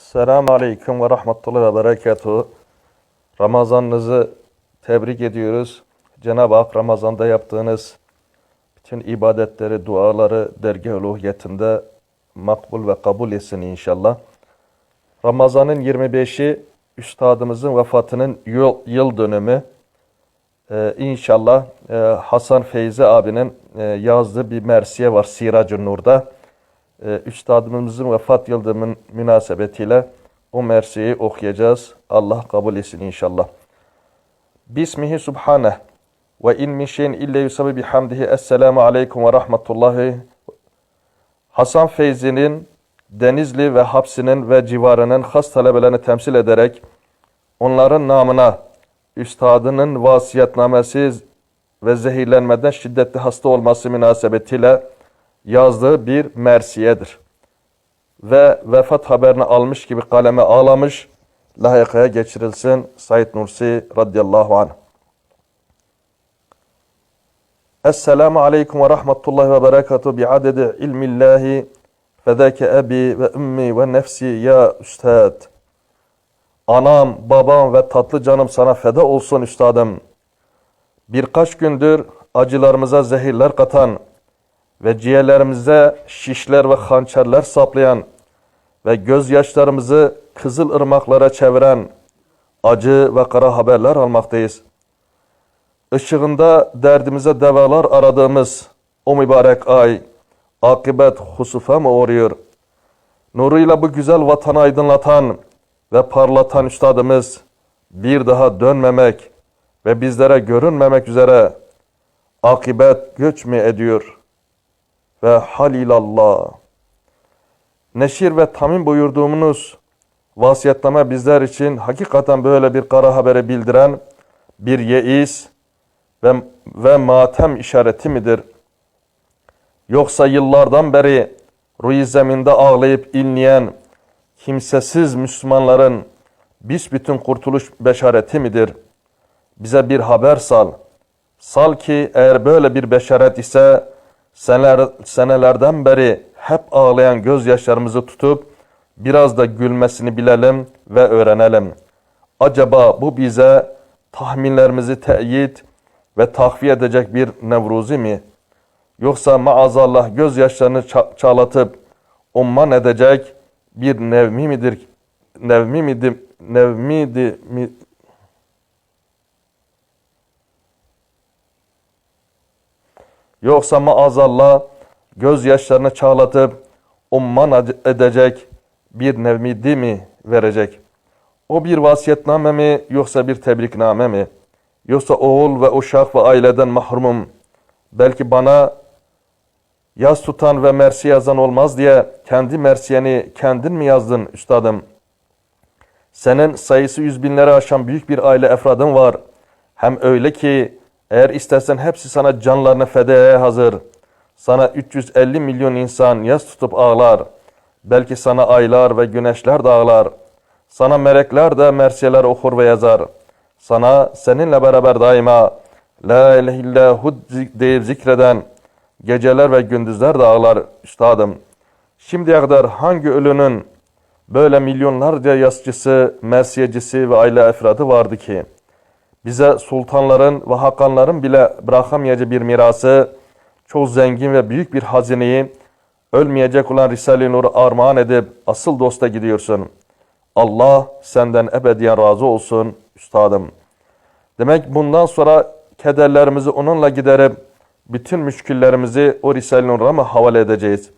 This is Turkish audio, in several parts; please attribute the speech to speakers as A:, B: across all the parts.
A: Selamun Aleyküm ve Rahmetullahi ve Berekatuhu. Ramazanınızı tebrik ediyoruz. Cenab-ı Hak Ramazan'da yaptığınız bütün ibadetleri, duaları dergâh uluhiyetinde makbul ve kabul etsin inşallah. Ramazan'ın 25'i Üstadımızın vefatının yıl, yıl dönümü. Ee, inşallah e, Hasan Feyzi abinin e, yazdığı bir mersiye var Siracı Nur'da. Ee, Üstadımızın vefat yıl dönümü münasebetiyle o mersiyeyi okuyacağız. Allah kabul etsin inşallah. Bismihi subhaneh ve in min şeyin illa yusabi bihamdihi esselamu aleyküm ve rahmetullahi Hasan Feyzi'nin Denizli ve hapsinin ve civarının has talebelerini temsil ederek onların namına üstadının vasiyetnamesi ve zehirlenmeden şiddetli hasta olması münasebetiyle yazdığı bir mersiyedir. Ve vefat haberini almış gibi kaleme ağlamış, layıkaya geçirilsin Said Nursi radıyallahu anh. Esselamu aleyküm ve rahmetullahi ve berekatuhu bi'adedi ilmillahi fedake ebi ve ümmi ve nefsi ya üstad. Anam, babam ve tatlı canım sana feda olsun üstadım. Birkaç gündür acılarımıza zehirler katan ve ciğerlerimize şişler ve hançerler saplayan ve gözyaşlarımızı kızıl ırmaklara çeviren acı ve kara haberler almaktayız. Işığında derdimize devalar aradığımız o mübarek ay akıbet husufa mı uğruyor? Nuruyla bu güzel vatanı aydınlatan ve parlatan üstadımız bir daha dönmemek ve bizlere görünmemek üzere akıbet göç mü ediyor? Ve halilallah. Neşir ve tamim buyurduğumuz vasiyetname bizler için hakikaten böyle bir kara haberi bildiren bir yeis ve, ve matem işareti midir? Yoksa yıllardan beri ruh zeminde ağlayıp inleyen kimsesiz Müslümanların büsbütün kurtuluş beşareti midir? Bize bir haber sal. Sal ki eğer böyle bir beşaret ise seneler, senelerden beri hep ağlayan gözyaşlarımızı tutup biraz da gülmesini bilelim ve öğrenelim. Acaba bu bize tahminlerimizi teyit ve takviye edecek bir nevruzi mi? Yoksa maazallah gözyaşlarını çağlatıp umman edecek bir nevmi midir? Nevmi midir? Nevmidi mi? Yoksa maazallah gözyaşlarını çağlatıp umman edecek bir nevmidi mi verecek? O bir vasiyetname mi yoksa bir tebrikname mi? Yoksa oğul ve uşak ve aileden mahrumum. Belki bana yaz tutan ve mersi yazan olmaz diye kendi mersiyeni kendin mi yazdın üstadım? Senin sayısı yüz binleri aşan büyük bir aile efradın var. Hem öyle ki eğer istersen hepsi sana canlarını fedaya hazır. Sana 350 milyon insan yaz tutup ağlar. Belki sana aylar ve güneşler de ağlar. Sana melekler de mersiyeler okur ve yazar. Sana seninle beraber daima La ilahe illahu deyip zikreden geceler ve gündüzler de üstadım. Şimdiye kadar hangi ölünün böyle milyonlarca yazıcısı, mersiyecisi ve aile efradı vardı ki? Bize sultanların ve hakanların bile bırakamayacağı bir mirası, çok zengin ve büyük bir hazineyi ölmeyecek olan Risale-i Nur'u armağan edip asıl dosta gidiyorsun. Allah senden ebediyen razı olsun üstadım. Demek bundan sonra kederlerimizi onunla giderip bütün müşküllerimizi o Risale-i Nur'a mı havale edeceğiz?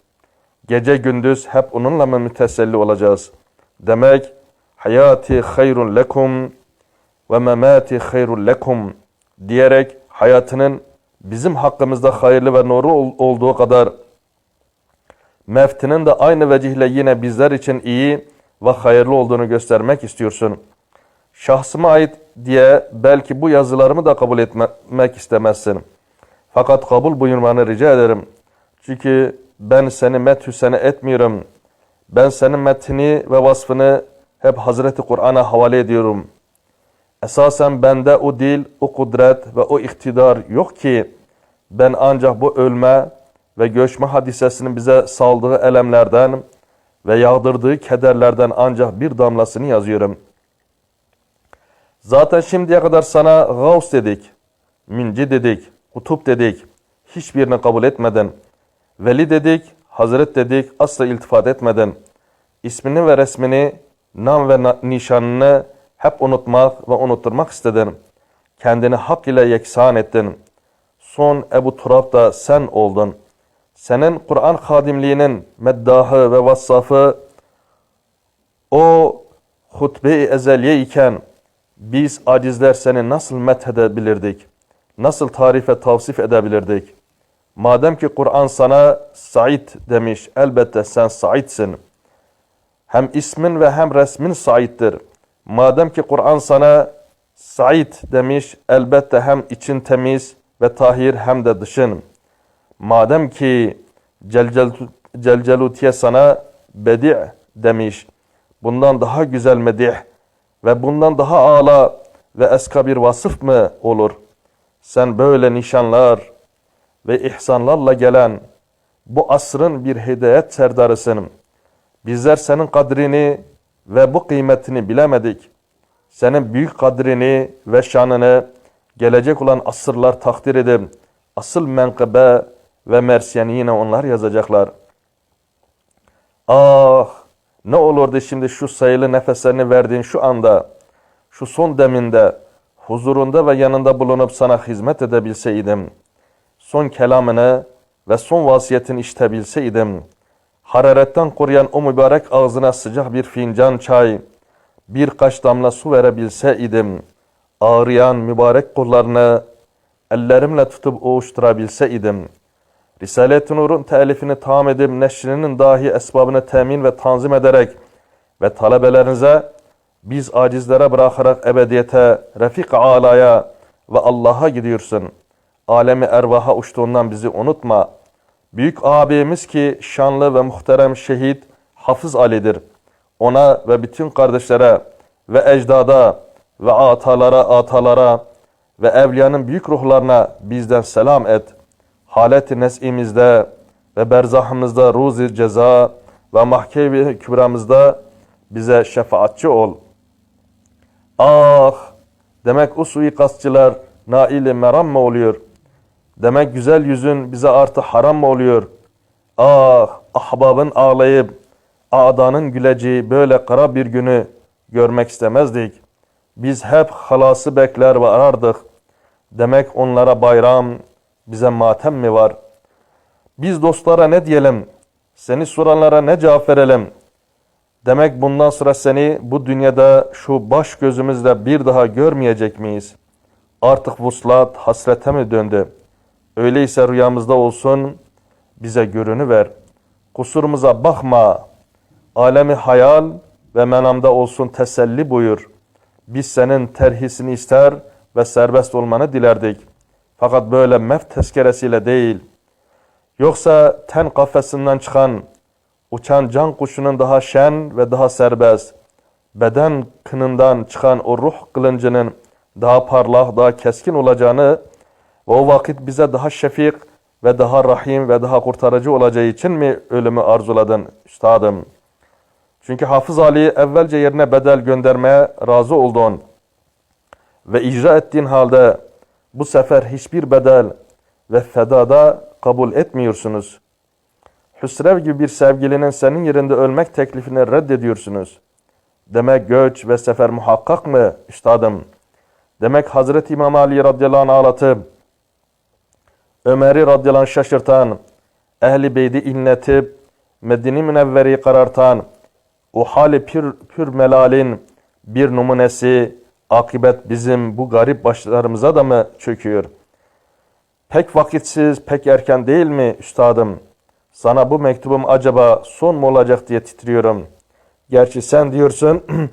A: Gece gündüz hep onunla mı müteselli olacağız? Demek hayati hayrun lekum ve memati hayrun lekum diyerek hayatının bizim hakkımızda hayırlı ve nuru olduğu kadar meftinin de aynı vecihle yine bizler için iyi ve hayırlı olduğunu göstermek istiyorsun. Şahsıma ait diye belki bu yazılarımı da kabul etmek istemezsin. Fakat kabul buyurmanı rica ederim. Çünkü ben seni methü seni etmiyorum. Ben senin metni ve vasfını hep Hazreti Kur'an'a havale ediyorum. Esasen bende o dil, o kudret ve o iktidar yok ki ben ancak bu ölme ve göçme hadisesinin bize saldığı elemlerden ve yağdırdığı kederlerden ancak bir damlasını yazıyorum. Zaten şimdiye kadar sana Gavs dedik, Minci dedik, Kutup dedik, hiçbirini kabul etmedin. Veli dedik, Hazret dedik, asla iltifat etmedin. İsmini ve resmini, nam ve nişanını hep unutmak ve unutturmak istedin. Kendini hak ile yeksan ettin. Son Ebu Turab da sen oldun. Senin Kur'an hadimliğinin meddahı ve vassafı o hutbe-i ezeliye iken biz acizler seni nasıl methedebilirdik? Nasıl tarife tavsif edebilirdik? Madem ki Kur'an sana Said demiş, elbette sen Said'sin. Hem ismin ve hem resmin Said'dir. Madem ki Kur'an sana Said demiş, elbette hem için temiz ve tahir hem de dışın. Madem ki Celcel- Celcelutiye sana bedi' demiş, bundan daha güzel medih ve bundan daha âlâ ve eska bir vasıf mı olur? Sen böyle nişanlar ve ihsanlarla gelen bu asrın bir hidayet serdarısın. Bizler senin kadrini ve bu kıymetini bilemedik. Senin büyük kadrini ve şanını gelecek olan asırlar takdir edip asıl menkıbe ve mersiyeni yine onlar yazacaklar. Ah ne olurdu şimdi şu sayılı nefeslerini verdiğin şu anda, şu son deminde, huzurunda ve yanında bulunup sana hizmet edebilseydim, son kelamını ve son vasiyetini işitebilseydim, hararetten koruyan o mübarek ağzına sıcak bir fincan çay, birkaç damla su verebilseydim, ağrıyan mübarek kollarını ellerimle tutup oğuşturabilseydim, Risalet-i Nur'un telifini tam edip neşrinin dahi esbabını temin ve tanzim ederek ve talebelerinize biz acizlere bırakarak ebediyete, refik alaya ve Allah'a gidiyorsun. Alemi ervaha uçtuğundan bizi unutma. Büyük abimiz ki şanlı ve muhterem şehit Hafız Ali'dir. Ona ve bütün kardeşlere ve ecdada ve atalara atalara ve evliyanın büyük ruhlarına bizden selam et. Haleti nes'imizde ve berzahımızda ruzi ceza ve mahkeme kübramızda bize şefaatçi ol. Ah! Demek o suikastçılar naili meram mı oluyor? Demek güzel yüzün bize artı haram mı oluyor? Ah! Ahbabın ağlayıp adanın güleceği böyle kara bir günü görmek istemezdik. Biz hep halası bekler ve arardık. Demek onlara bayram, bize matem mi var? Biz dostlara ne diyelim? Seni soranlara ne cevap verelim? Demek bundan sonra seni bu dünyada şu baş gözümüzle bir daha görmeyecek miyiz? Artık vuslat hasrete mi döndü? Öyleyse rüyamızda olsun, bize görünü ver. Kusurumuza bakma. Alemi hayal ve menamda olsun teselli buyur. Biz senin terhisini ister ve serbest olmanı dilerdik. Fakat böyle mef tezkeresiyle değil. Yoksa ten kafesinden çıkan, uçan can kuşunun daha şen ve daha serbest, beden kınından çıkan o ruh kılıncının daha parlak, daha keskin olacağını o vakit bize daha şefik ve daha rahim ve daha kurtarıcı olacağı için mi ölümü arzuladın üstadım? Çünkü Hafız Ali evvelce yerine bedel göndermeye razı oldun ve icra ettiğin halde bu sefer hiçbir bedel ve fedada kabul etmiyorsunuz. Hüsrev gibi bir sevgilinin senin yerinde ölmek teklifini reddediyorsunuz. Demek göç ve sefer muhakkak mı üstadım? Demek Hazreti İmam Ali radıyallahu anh ağlatıp, Ömer'i radıyallahu anh şaşırtan, Ehli Beyd'i inletip, Medine Münevveri'yi karartan, o hali pür, pür melalin bir numunesi, akibet bizim bu garip başlarımıza da mı çöküyor? Pek vakitsiz, pek erken değil mi üstadım? Sana bu mektubum acaba son mu olacak diye titriyorum. Gerçi sen diyorsun,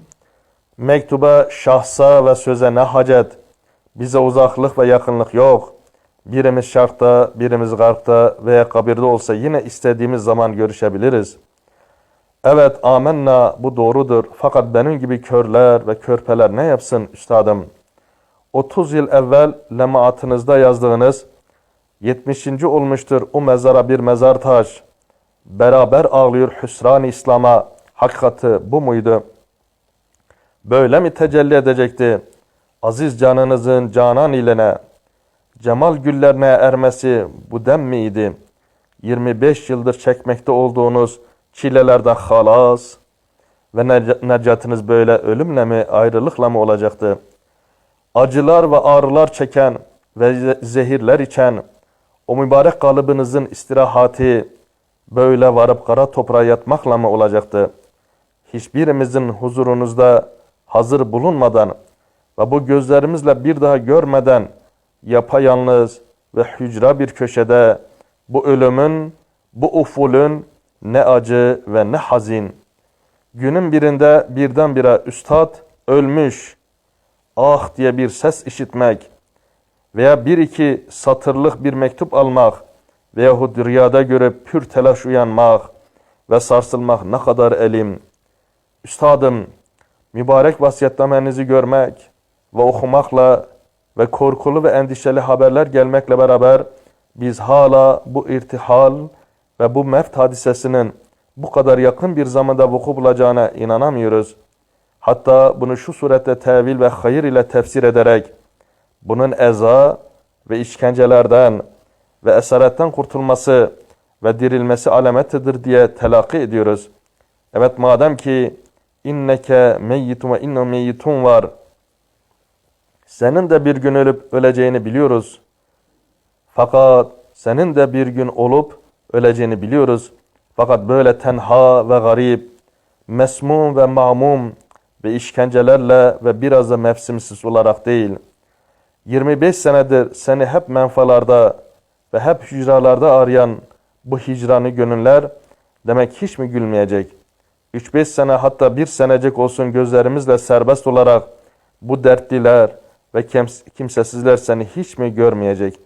A: mektuba, şahsa ve söze ne hacet? Bize uzaklık ve yakınlık yok. Birimiz şarkta, birimiz garpta veya kabirde olsa yine istediğimiz zaman görüşebiliriz. Evet amenna bu doğrudur. Fakat benim gibi körler ve körpeler ne yapsın üstadım? 30 yıl evvel lemaatınızda yazdığınız 70. olmuştur o mezara bir mezar taş. Beraber ağlıyor hüsran İslam'a. Hakikati bu muydu? Böyle mi tecelli edecekti? Aziz canınızın canan iline, cemal güllerine ermesi bu dem miydi? 25 yıldır çekmekte olduğunuz çilelerden halas ve nec- necatınız böyle ölümle mi ayrılıkla mı olacaktı? Acılar ve ağrılar çeken ve ze- zehirler içen o mübarek kalıbınızın istirahati böyle varıp kara toprağa yatmakla mı olacaktı? Hiçbirimizin huzurunuzda hazır bulunmadan ve bu gözlerimizle bir daha görmeden yapayalnız ve hücra bir köşede bu ölümün, bu ufulün ne acı ve ne hazin. Günün birinde birdenbire üstad ölmüş, ah diye bir ses işitmek veya bir iki satırlık bir mektup almak veyahut rüyada görüp pür telaş uyanmak ve sarsılmak ne kadar elim. Üstadım, mübarek vasiyetnamenizi görmek ve okumakla ve korkulu ve endişeli haberler gelmekle beraber biz hala bu irtihal ve bu mevt hadisesinin bu kadar yakın bir zamanda vuku bulacağına inanamıyoruz. Hatta bunu şu surette tevil ve hayır ile tefsir ederek bunun eza ve işkencelerden ve esaretten kurtulması ve dirilmesi alametidir diye telakki ediyoruz. Evet madem ki inneke meyyitun ve inne meyyitun var. Senin de bir gün ölüp öleceğini biliyoruz. Fakat senin de bir gün olup öleceğini biliyoruz. Fakat böyle tenha ve garip, mesmum ve mamum ve işkencelerle ve biraz da mevsimsiz olarak değil. 25 senedir seni hep menfalarda ve hep hücralarda arayan bu hicranı gönüller demek hiç mi gülmeyecek? 3-5 sene hatta bir senecik olsun gözlerimizle serbest olarak bu dertliler ve kims- kimsesizler seni hiç mi görmeyecek?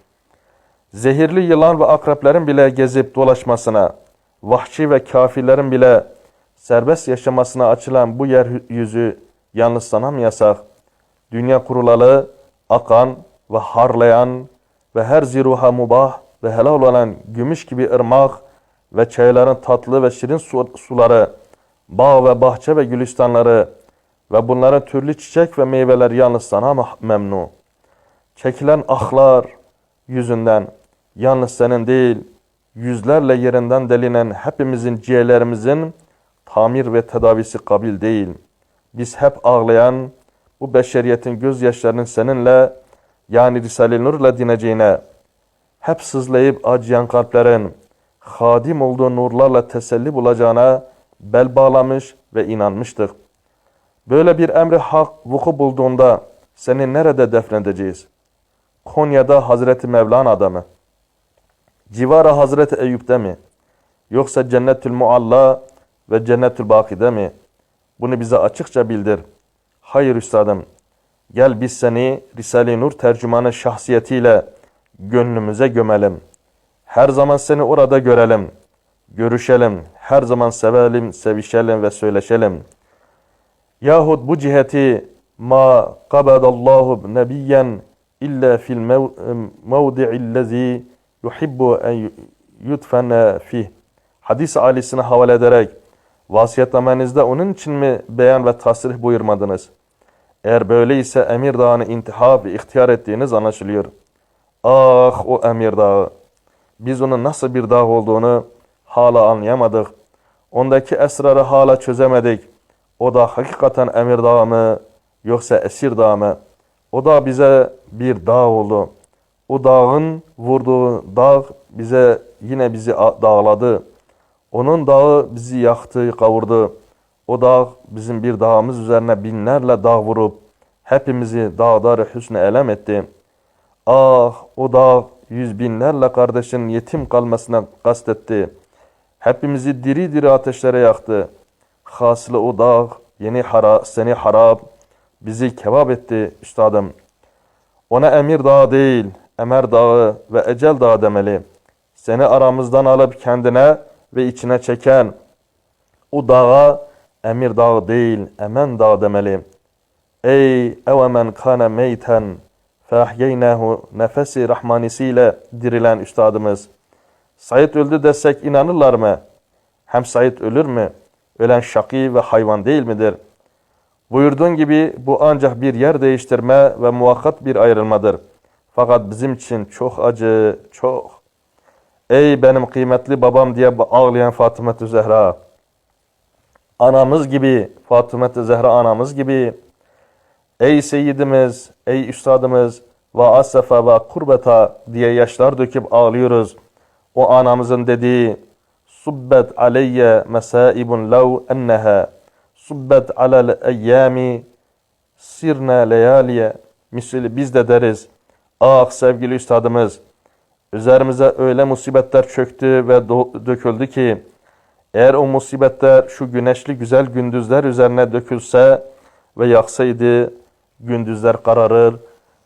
A: Zehirli yılan ve akreplerin bile gezip dolaşmasına, vahşi ve kafirlerin bile serbest yaşamasına açılan bu yeryüzü yalnız sana mı yasak? Dünya kurulalı, akan ve harlayan ve her ziruha mubah ve helal olan gümüş gibi ırmak ve çayların tatlı ve şirin su- suları, bağ ve bahçe ve gülistanları ve bunların türlü çiçek ve meyveler yalnız sana memnu? Çekilen ahlar yüzünden yalnız senin değil, yüzlerle yerinden delinen hepimizin ciğerlerimizin tamir ve tedavisi kabil değil. Biz hep ağlayan bu beşeriyetin gözyaşlarının seninle yani Risale-i Nur'la dineceğine, hep sızlayıp acıyan kalplerin hadim olduğu nurlarla teselli bulacağına bel bağlamış ve inanmıştık. Böyle bir emri hak vuku bulduğunda seni nerede defnedeceğiz? Konya'da Hazreti Mevlana'da mı? Civara Hazreti Eyüp'te mi? Yoksa Cennetül Mualla ve Cennetül Baki'de mi? Bunu bize açıkça bildir. Hayır üstadım, gel biz seni Risale-i Nur tercümanı şahsiyetiyle gönlümüze gömelim. Her zaman seni orada görelim, görüşelim, her zaman sevelim, sevişelim ve söyleşelim. Yahut bu ciheti ma qabadallahu nebiyyen illa fil mev- mevdi'illezî yuhibbu en yudfene fih. Hadis alisine havale ederek vasiyetnamenizde onun için mi beyan ve tasrih buyurmadınız? Eğer böyleyse Emir Dağı'nı intihab ve ihtiyar ettiğiniz anlaşılıyor. Ah o Emir Dağı! Biz onun nasıl bir dağ olduğunu hala anlayamadık. Ondaki esrarı hala çözemedik. O da hakikaten Emir Dağı mı yoksa Esir Dağı mı? O da bize bir dağ oldu. O dağın vurduğu dağ bize yine bizi dağladı. Onun dağı bizi yaktı, kavurdu. O dağ bizim bir dağımız üzerine binlerle dağ vurup hepimizi dağdarı hüsnü elem etti. Ah o dağ yüz binlerle kardeşin yetim kalmasına kastetti. Hepimizi diri diri ateşlere yaktı. Hasılı o dağ yeni hara, seni harap, bizi kebap etti üstadım. Ona emir dağı değil, emer dağı ve ecel dağı demeli. Seni aramızdan alıp kendine ve içine çeken o dağa emir dağı değil, emen dağı demeli. Ey evemen kâne meyten feahyeynehu nefesi rahmanisiyle dirilen üstadımız. Said öldü desek inanırlar mı? Hem Said ölür mü? Ölen şaki ve hayvan değil midir? Buyurduğun gibi bu ancak bir yer değiştirme ve muhakkak bir ayrılmadır. Fakat bizim için çok acı, çok. Ey benim kıymetli babam diye ağlayan Fatıma Zehra. Anamız gibi, Fatıma Zehra anamız gibi. Ey seyyidimiz, ey üstadımız ve asefe ve kurbeta diye yaşlar döküp ağlıyoruz. O anamızın dediği Subbet aleyye mesaibun lav enneha Subbet alel eyyami sirne leyaliye Misali biz de deriz. Ah sevgili üstadımız üzerimize öyle musibetler çöktü ve döküldü ki eğer o musibetler şu güneşli güzel gündüzler üzerine dökülse ve yaksaydı gündüzler kararır,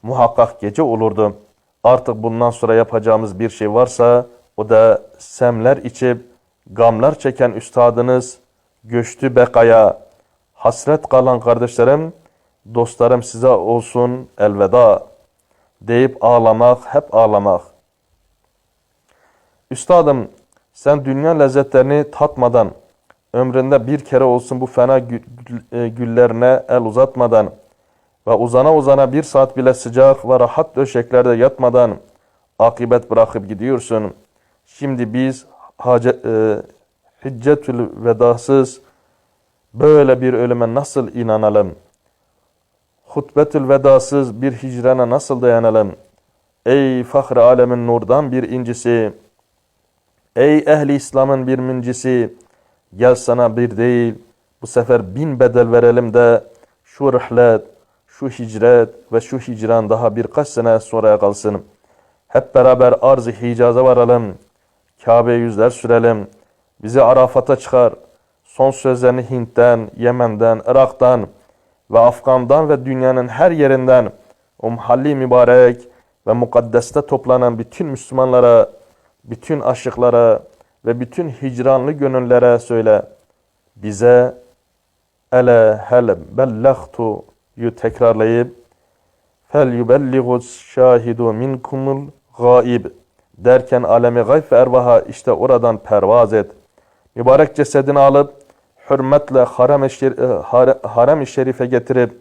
A: muhakkak gece olurdu. Artık bundan sonra yapacağımız bir şey varsa o da semler içip gamlar çeken üstadınız göçtü bekaya. Hasret kalan kardeşlerim, dostlarım size olsun elveda deyip ağlamak, hep ağlamak. Üstadım, sen dünya lezzetlerini tatmadan, ömründe bir kere olsun bu fena gü- gül- e, güllerine el uzatmadan ve uzana uzana bir saat bile sıcak ve rahat döşeklerde yatmadan akibet bırakıp gidiyorsun. Şimdi biz hace, e, hüccetül vedasız böyle bir ölüme nasıl inanalım? Hutbetül vedasız bir hicrana nasıl dayanalım? Ey fahri alemin nurdan bir incisi, ey ehli İslam'ın bir müncisi, gel sana bir değil, bu sefer bin bedel verelim de şu rihlet, şu hicret ve şu hicran daha birkaç sene sonraya kalsın. Hep beraber arz-ı hicaza varalım, Kabe'ye yüzler sürelim, bizi Arafat'a çıkar, son sözlerini Hint'ten, Yemen'den, Irak'tan ve Afgan'dan ve dünyanın her yerinden o muhalli mübarek ve mukaddeste toplanan bütün Müslümanlara, bütün aşıklara ve bütün hicranlı gönüllere söyle. Bize ele hel bellagtu yu tekrarlayıp fel yubelligu şahidu minkumul gaib derken alemi gayb ve ervaha işte oradan pervaz et. Mübarek cesedini alıp hürmetle harem-i şer- e, hare- harem-i şerife getirip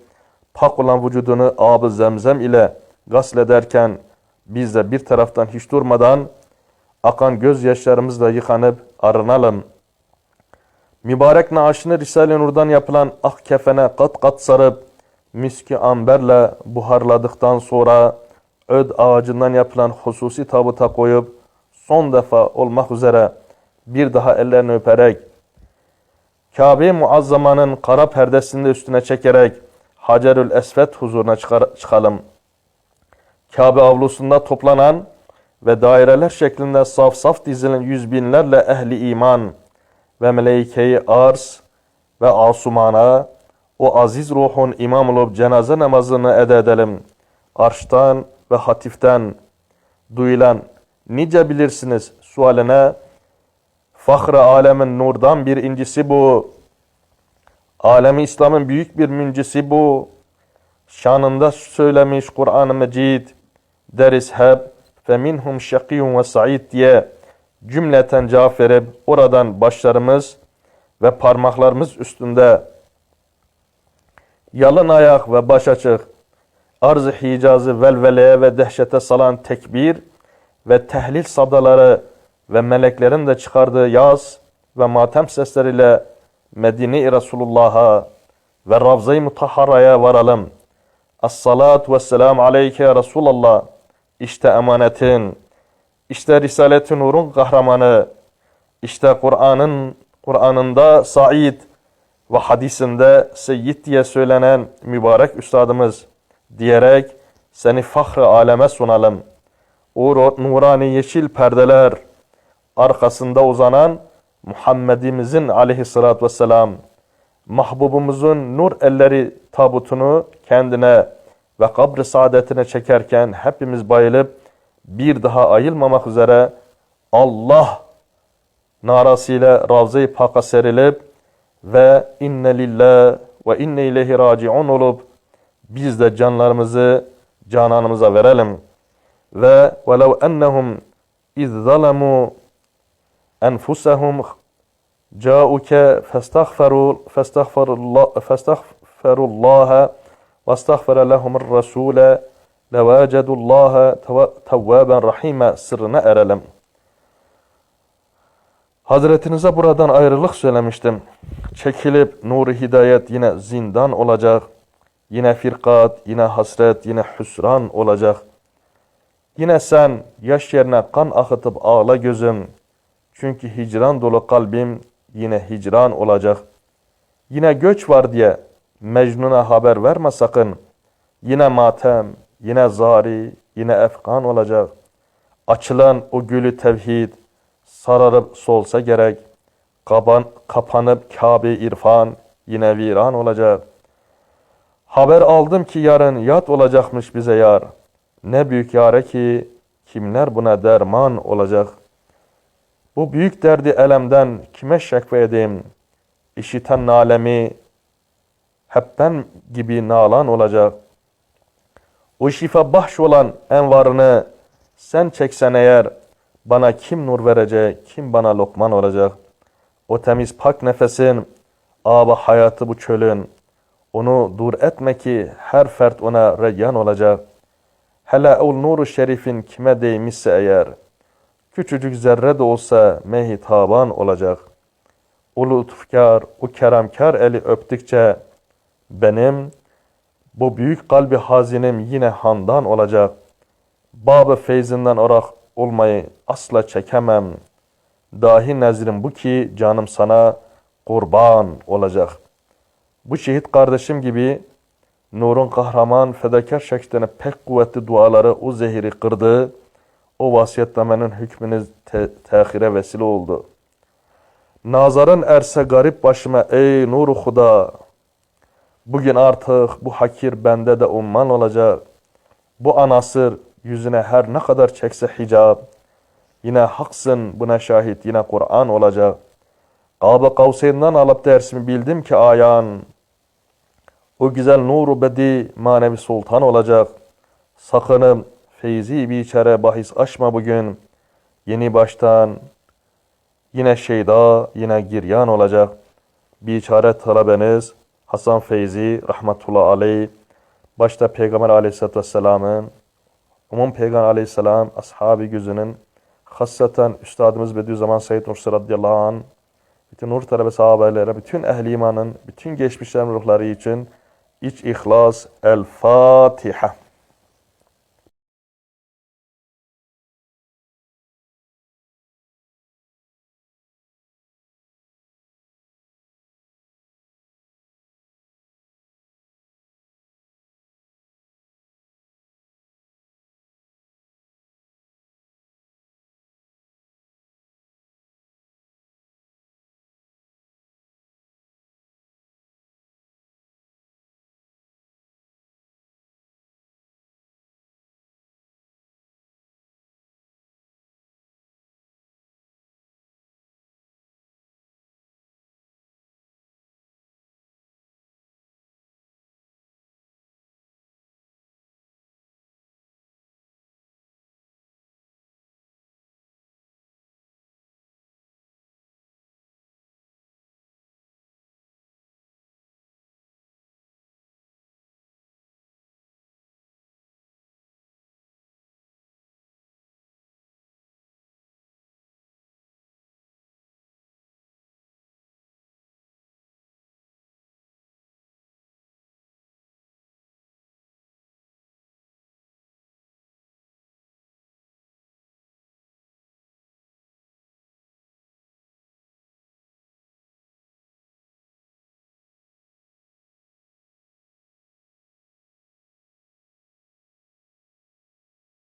A: pak olan vücudunu ab-ı zemzem ile gaslederken biz de bir taraftan hiç durmadan akan gözyaşlarımızla yıkanıp arınalım. Mübarek naaşını Risale-i Nur'dan yapılan ak kefene kat kat sarıp miski amberle buharladıktan sonra öd ağacından yapılan hususi tabuta koyup son defa olmak üzere bir daha ellerini öperek Kabe-i Muazzama'nın kara perdesini üstüne çekerek Hacerül Esved huzuruna çıkalım. Kabe avlusunda toplanan ve daireler şeklinde saf saf dizilen yüz binlerle ehli iman ve meleike-i arz ve asumana o aziz ruhun imam olup cenaze namazını eda edelim. Arştan ve hatiften duyulan nice bilirsiniz sualine Fahri alemin nurdan bir incisi bu. Alemi İslam'ın büyük bir müncisi bu. Şanında söylemiş Kur'an-ı Mecid. Deriz hep fe minhum şakiyun ve sa'id diye cümleten cevap verip oradan başlarımız ve parmaklarımız üstünde yalın ayak ve baş açık arz-ı hicazı velveleye ve dehşete salan tekbir ve tehlil sadaları ve meleklerin de çıkardığı yaz ve matem sesleriyle Medine-i Resulullah'a ve Ravza-i Mutahhara'ya varalım. Es-salat ve selam aleyke Resulallah. İşte emanetin, işte Risalet-i Nur'un kahramanı, işte Kur'an'ın Kur'an'ında Said ve hadisinde Seyyid diye söylenen mübarek üstadımız diyerek seni fahri aleme sunalım. O nurani yeşil perdeler arkasında uzanan Muhammedimizin aleyhissalatü vesselam mahbubumuzun nur elleri tabutunu kendine ve kabri saadetine çekerken hepimiz bayılıp bir daha ayılmamak üzere Allah narasıyla Ravza-i Pak'a serilip ve inne lillah ve inne ileyhi raciun olup biz de canlarımızı cananımıza verelim. Ve velev ennehum iz zalemu enfusehum Ca'uke festagferu festagferullah festagferullah ve estagfere lehumur rasule levacedullaha tevvaben rahime sırrına erelim. Hazretinize buradan ayrılık söylemiştim. Çekilip nuru hidayet yine zindan olacak. Yine firkat, yine hasret, yine hüsran olacak. Yine sen yaş yerine kan akıtıp ağla gözüm. Çünkü hicran dolu kalbim yine hicran olacak. Yine göç var diye Mecnun'a haber verme sakın. Yine matem, yine zari, yine efkan olacak. Açılan o gülü tevhid, sararıp solsa gerek. Kaban, kapanıp Kabe irfan, yine viran olacak. Haber aldım ki yarın yat olacakmış bize yar. Ne büyük yare ki kimler buna derman olacak. Bu büyük derdi elemden kime şekve edeyim? İşiten nalemi hep gibi nalan olacak. O şifa bahş olan envarını sen çeksen eğer bana kim nur verecek, kim bana lokman olacak? O temiz pak nefesin, aba hayatı bu çölün, onu dur etme ki her fert ona reyyan olacak. Hele ol nuru şerifin kime değmişse eğer, küçücük zerre de olsa mehitaban olacak. O lütufkar, o keremkar eli öptükçe benim bu büyük kalbi hazinem yine handan olacak. Babı feyzinden orak olmayı asla çekemem. Dahi nezrim bu ki canım sana kurban olacak. Bu şehit kardeşim gibi Nur'un kahraman fedakar şeklinde pek kuvvetli duaları o zehiri kırdı. O vasiyetlemenin hükmünü te tehire vesile oldu. Nazarın erse garip başıma ey nuru huda. Bugün artık bu hakir bende de umman olacak. Bu anasır yüzüne her ne kadar çekse hicab. Yine haksın buna şahit yine Kur'an olacak. Kâbe Kavseyn'den alıp dersimi bildim ki ayan. O güzel nuru bedi manevi sultan olacak. Sakınım feyzi biçare bahis açma bugün. Yeni baştan yine şeyda yine giryan olacak. Biçare talebeniz Hasan Feyzi rahmetullah aleyh başta Peygamber aleyhissalatü vesselamın umum Peygamber aleyhisselam ashabı gözünün hasseten Üstadımız Bediüzzaman Said Nursi radıyallahu anh bütün nur talebe sahabelere, bütün ehli imanın, bütün geçmişlerin ruhları için إيش إخلاص الفاتحة.